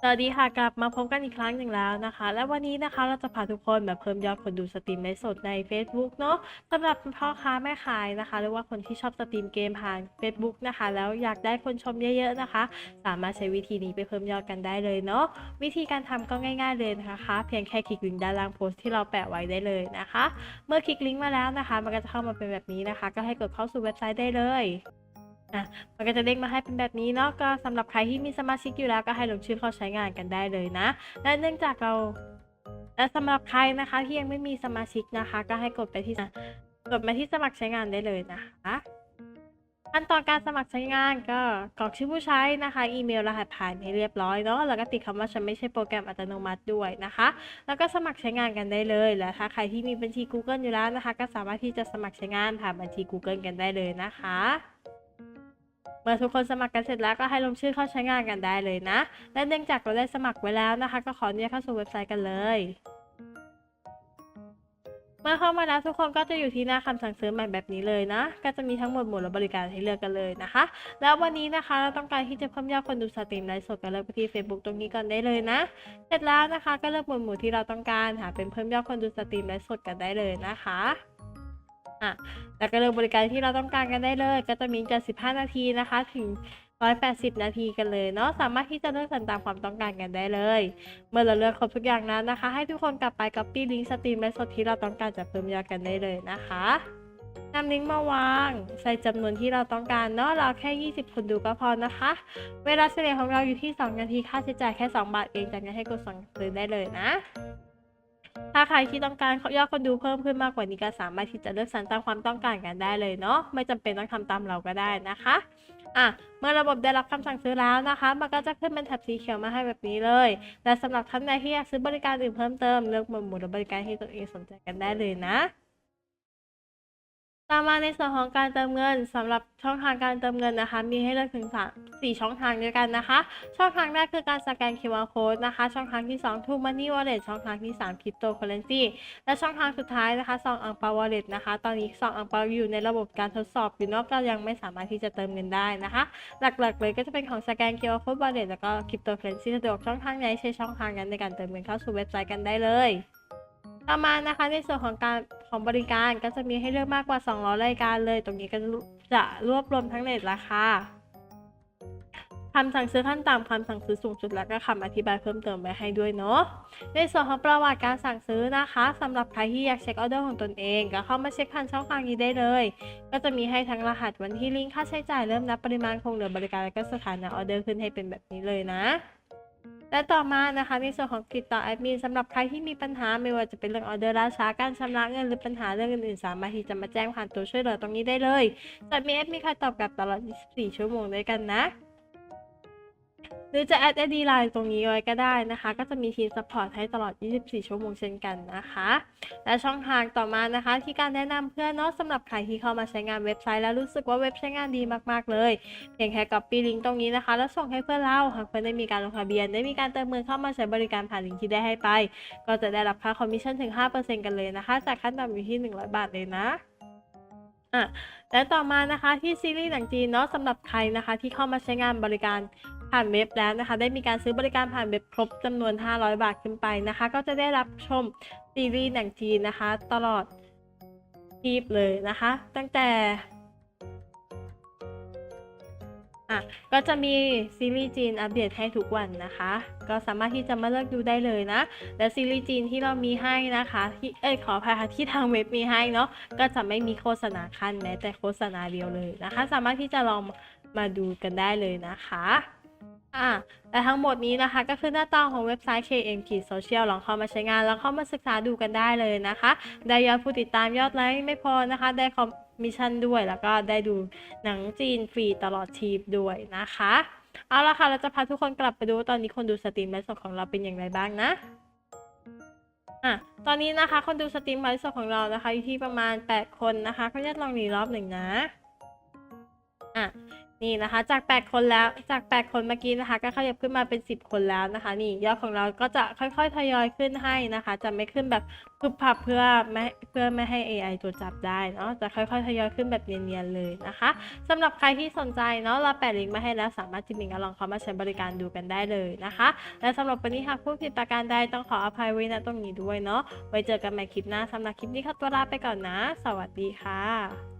สวัสดีค่ะกลับมาพบกันอีกครั้งหนึ่งแล้วนะคะ และวันนี้นะคะเราจะพาทุกคนมาเพิ่มยอดคนดูสตรีมในสดใน Facebook เนาะสำหรับพ่อค้าแม่ขายนะคะ หรือว่าคนที่ชอบสตรีมเกมผ่าน Facebook นะคะ แล้วอยากได้คนชมเยอะๆนะคะ สามารถใช้วิธีนี้ไปเพิ่มยอดกันได้เลยเนาะวิธีการทำก็ง่าย ๆเลยนะคะ เพียงแค่คลิกลิงก์ด้านล่างโพสต์ที่เราแปะไว้ได้เลยนะคะ เมื่อคลิกลิงก์มาแล้วนะคะ มันก็จะเข้ามาเป็นแบบนี้นะคะ ก็ให้กดเข้าสู่เว็บไซต์ได้เลย อะมันก็จะเด้งมาให้เป็นแบบนี้เนาะก็สำหรับใครที่มีสมาชิกอยู่แล้วก็ให้ลงชื่อเข้าใช้งานกันได้เลยนะ และเนื่องจากเราและสำหรับใครนะคะที่ยังไม่มีสมาชิกนะคะ ก็ให้กดไปที่กดมาที่สมัครใช้งานได้เลยนะคะขั้นตอนการสมัครใช้งานก็กรอกชื่อผู้ใช้นะคะ อีเมลรหัสผ่านให้เรียบร้อยเนาะแล้วก็ติดคำว่าฉันไม่ใช่โปรแกรมอัตโนมัติด้วยนะคะ แล้วก็สมัครใช้งานกันได้เลยและถ้าใครที่มีบัญชี Google อยู่แล้วนะคะ ก็สามารถที่จะสมัครใช้งานผ่านบัญชี Google กันได้เลยนะคะ เมื่อทุกคนสมัครกันเสร็จแล้วก็ให้ลงชื่อเข้าใช้งานกันได้เลยนะ และเนื่องจากเราได้สมัครไว้แล้วนะคะ ก็ขออนุญาตเข้าสู่เว็บไซต์กันเลย เมื่อเข้ามาแล้วทุกคนก็จะอยู่ที่หน้าคำสั่งซื้อใหม่แบบนี้เลยนะ ก็จะมีทั้งหมดหมวดและบริการให้เลือกกันเลยนะคะ แล้ววันนี้นะคะเราต้องการที่จะเพิ่มยอดคนดูสตรีมไลฟ์สดกันเลือกไปที่ Facebook ตรงนี้ก่อนได้เลยนะ เสร็จแล้วนะคะ ก็เลือกหมวดหมู่ที่เราต้องการหาเป็นเพิ่มยอดคนดูสตรีมไลฟ์สดกันได้เลยนะคะ อะแล้วก็เลือกบริการที่เราต้องการกันได้เลย ก็จะมีจาก 15 นาทีนะคะ ถึง 180 นาทีกันเลยเนาะสามารถที่จะเลือกสรรตามความต้องการกันได้เลย เมื่อเราเลือกครบทุกอย่างแล้วนะคะ ให้ทุกคนกลับไป copy ลิงก์สตรีมและสดที่เราต้องการจะเพิ่มยอดกันได้เลยนะคะนำลิงก์มาวาง ใส่จำนวนที่เราต้องการเนาะเราแค่ 20 คนดูก็พอนะคะ เวลาเฉลี่ยของเราอยู่ที่ 2 นาทีค่าใช้จ่ายแค่ 2 บาทเองจากนั้นให้กดสั่งซื้อได้เลยนะ ถ้าใครที่ต้องการยอดคนดูเพิ่มขึ้นมากกว่านี้ก็สามารถที่จะเลือกสรรตามความต้องการกันได้เลยเนาะไม่จำเป็นต้องทำตามเราก็ได้นะคะอะเมื่อระบบได้รับคำสั่งซื้อแล้วนะคะ มันก็จะขึ้นเป็นแถบสีเขียวมาให้แบบนี้เลย และสำหรับท่านใดที่อยากซื้อบริการอื่นเพิ่มเติมเลือกหมวดหมู่และบริการที่ตัวเองสนใจกันได้เลยนะ ตามมาในส่วนของการเติมเงินสำหรับช่องทางการเติมเงินนะคะ มีให้เลือกถึง3 4ช่องทางด้วยกันนะคะ ช่องทางแรกคือการสแกน QR code นะคะ ช่องทางที่2 True Money Wallet ช่องทางที่3 Cryptocurrency และช่องทางสุดท้ายนะคะซองอังเปา Wallet นะคะ ตอนนี้ซองอังเปาอยู่ในระบบการทดสอบอยู่นอกก็ยังไม่สามารถที่จะเติมเงินได้นะคะ หลักๆเลยก็จะเป็นของสแกน QR code Wallet แล้วก็ Cryptocurrency สะดวกช่องทางไหนใช้ช่องทางนั้นในการเติมเงินเข้าสู่เว็บไซต์กันได้เลยต่อมานะคะในส่วนของการ ของบริการก็จะมีให้เลือกมากกว่า 200 รายการเลย ตรงนี้ก็จะรวบรวมทั้งเลทราคาคำสั่งซื้อขั้นต่ำคำสั่งซื้อสูงสุดแล้วก็คำอธิบายเพิ่มเติมไว้ให้ด้วยเนาะ ในส่วนของประวัติการสั่งซื้อนะคะสำหรับใครที่อยากเช็คออเดอร์ของตนเองก็เข้ามาเช็คผ่านช่องทางนี้ได้เลย ก็จะมีให้ทั้งรหัสวันที่ลิงก์ค่าใช้จ่ายเริ่มนับปริมาณคงเหลือบริการและก็สถานะออเดอร์ขึ้นให้เป็นแบบนี้เลยนะ และต่อมานะคะในส่วนของติดต่อแอดมินสำหรับใครที่มีปัญหาไม่ว่าจะเป็นเรื่องออเดอร์ล่าช้าการชำระเงินหรือปัญหาเรื่องอื่นๆ สามารถที่จะมาแจ้งผ่านตัวช่วยเหลือตรงนี้ได้เลยจะมีแอดมินคอยตอบกลับตลอด 24 ชั่วโมงด้วยกันนะ รือจะแอดไอดีไลน์ตรงนี้ไว้ก็ได้นะคะ ก็จะมีทีมซัพพอร์ตให้ตลอด 24 ชั่วโมงเช่นกันนะคะ และช่องทางต่อมานะคะ ที่การแนะนำเพื่อนเนาะสำหรับใครที่เข้ามาใช้งานเว็บไซต์แล้วรู้สึกว่าเว็บใช้งานดีมากๆเลย เพียงแค่ copy ลิงก์ตรงนี้นะคะ แล้วส่งให้เพื่อนเราหากเพื่อนได้มีการลงทะเบียนได้มีการเติมเงินเข้ามาใช้บริการผ่านลิงก์ที่ได้ให้ไป ก็จะได้รับค่าคอมมิชชั่นถึง 5%กันเลยนะคะ จากขั้นต่ำอยู่ที่ 100 บาทเลยนะอะและต่อมานะคะที่ซีรีส์หนังจีนเนาะสำหรับใครนะคะที่เข้ามาใช้งานบริการ ผ่านเว็บแล้วนะคะ ได้มีการซื้อบริการผ่านเว็บครบจำนวน 500 บาทขึ้นไปนะคะ ก็จะได้รับชมซีรีส์หนังจีนนะคะ ตลอดทีปเลยนะคะ ตั้งแต่อะก็จะมีซีรีส์จีนอัปเดตให้ทุกวันนะคะ ก็สามารถที่จะมาเลือกดูได้เลยนะ และซีรีส์จีนที่เรามีให้นะคะที่เอ้ยขออภัยค่ะที่ทางเว็บมีให้เนาะก็จะไม่มีโฆษณาขั้นแม้แต่โฆษณาเดียวเลยนะคะ สามารถที่จะลองมาดูกันได้เลยนะคะ อะและทั้งหมดนี้นะคะก็คือหน้าตาของเว็บไซต์ KM k Social ลองเข้ามาใช้งานลองเข้ามาศึกษาดูกันได้เลยนะคะ ได้ยอดผู้ติดตามยอดไลค์ไม่พอนะคะ ได้คอมมิชชั่นด้วย แล้วก็ได้ดูหนังจีนฟรีตลอดทีปด้วยนะคะ เอาละค่ะ เราจะพาทุกคนกลับไปดูว่าตอนนี้คนดูสตรีมไลฟ์สดของเราเป็นอย่างไรบ้างนะอะตอนนี้นะคะคนดูสตรีมไลฟ์สดของเรานะคะอยู่ที่ประมาณ 8 คนนะคะก็จะลองรีรอบหนึ่งนะ อะนี่นะคะจาก 8 คนแล้วจาก 8 คนเมื่อกี้นะคะก็ขยับขึ้นมาเป็น 10 คนแล้วนะคะ นี่ยอดของเราก็จะค่อยๆทยอยขึ้นให้นะคะ จะไม่ขึ้นแบบพึบพับเพื่อไม่เพื่อไม่ให้ AI ตัวจับได้เนาะจะค่อยๆทยอยขึ้นแบบเนียนๆเลยนะคะสำหรับใครที่สนใจเนาะเราแปะลิงก์มาให้แล้วสามารถจิมมิงก็ลองเข้ามาใช้บริการดูกันได้เลยนะคะ และสำหรับวันนี้หากพูดผิดประการใดต้องขออภัยไว้ณตรงนี้ด้วยเนาะไว้เจอกันใหม่คลิปหน้าสำหรับคลิปนี้ขอตัวลาไปก่อนนะ สวัสดีค่ะ